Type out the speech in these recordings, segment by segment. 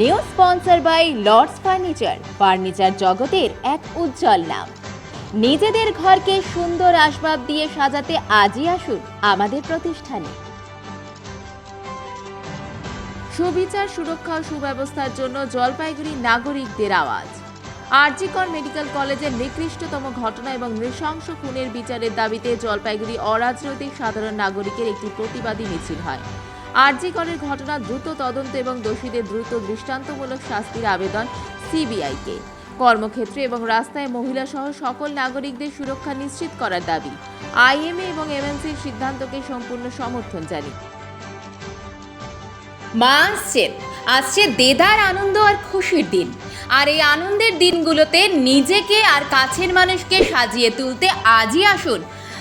New sponsor by Lords furniture furniture জগতের এক উজ্জ্বল নাম। নিজেদের ঘরকে সুন্দর আসবাব দিয়ে সাজাতে আজই আসুন আমাদের প্রতিষ্ঠানে। সুবিচার, সুরক্ষা ও সুব্যবস্থার জন্য জলপাইগুড়ি নাগরিকদের আওয়াজ। আরজিকর মেডিকেল কলেজের নিকৃষ্টতম ঘটনা এবং নৃশংস খুনের বিচারের দাবিতে জলপাইগুড়ি অরাজনৈতিক সাধারণ নাগরিকের একটি প্রতিবাদী মিছিল হয়। আরজিকরের ঘটনা দ্রুত তদন্ত এবং দোষীদের দ্রুত দৃষ্টান্তমূলক শাস্তির আবেদন সিবিআইকে। কর্মক্ষেত্রে এবং রাস্তায় মহিলা সহ সকল নাগরিকদের সুরক্ষা নিশ্চিত করার দাবি আইএমএ এবং এমএনসির সিদ্ধান্তকে সম্পূর্ণ সমর্থন জানিয়ে। মা আসছেন আসছে দেদার আনন্দ আর খুশির দিন। আর এই আনন্দের দিনগুলোতে নিজেকে আর কাছের মানুষকে সাজিয়ে তুলতে আজই আসুন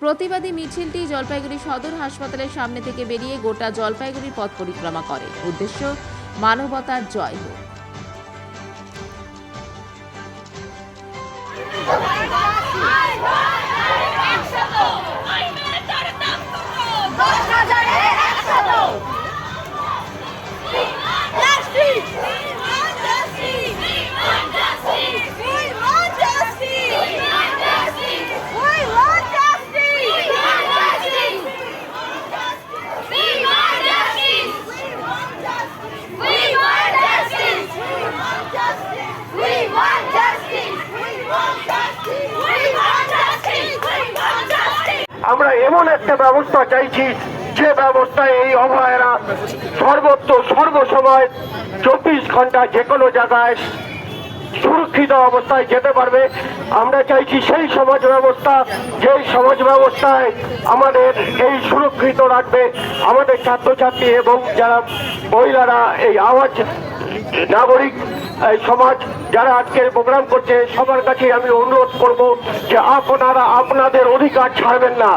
প্রতিবাদী মিছিলটি জলপাইগুড়ি সদর হাসপাতালের সামনে থেকে বেরিয়ে গোটা জলপাইগুড়ির পথ পরিক্রমা করে। উদ্দেশ্য, মানবতার জয় হোক। আমরা এমন একটা ব্যবস্থা চাইছি, যে ব্যবস্থায় এই অভয়ারা সর্বত্র সর্বসময় চব্বিশ ঘণ্টা যে কোনো জায়গায় সুরক্ষিত অবস্থায় যেতে পারবে। আমরা চাইছি সেই সমাজ ব্যবস্থা, যেই সমাজ ব্যবস্থায় আমাদের এই সুরক্ষিত রাখবে আমাদের ছাত্রছাত্রী এবং যারা মহিলারা এই আওয়াজ নাগরিক সমাজ যারা আজকের প্রোগ্রাম করছে, সবার কাছে আমি অনুরোধ করব যে আপনারা আপনাদের অধিকার ছাড়বেন না।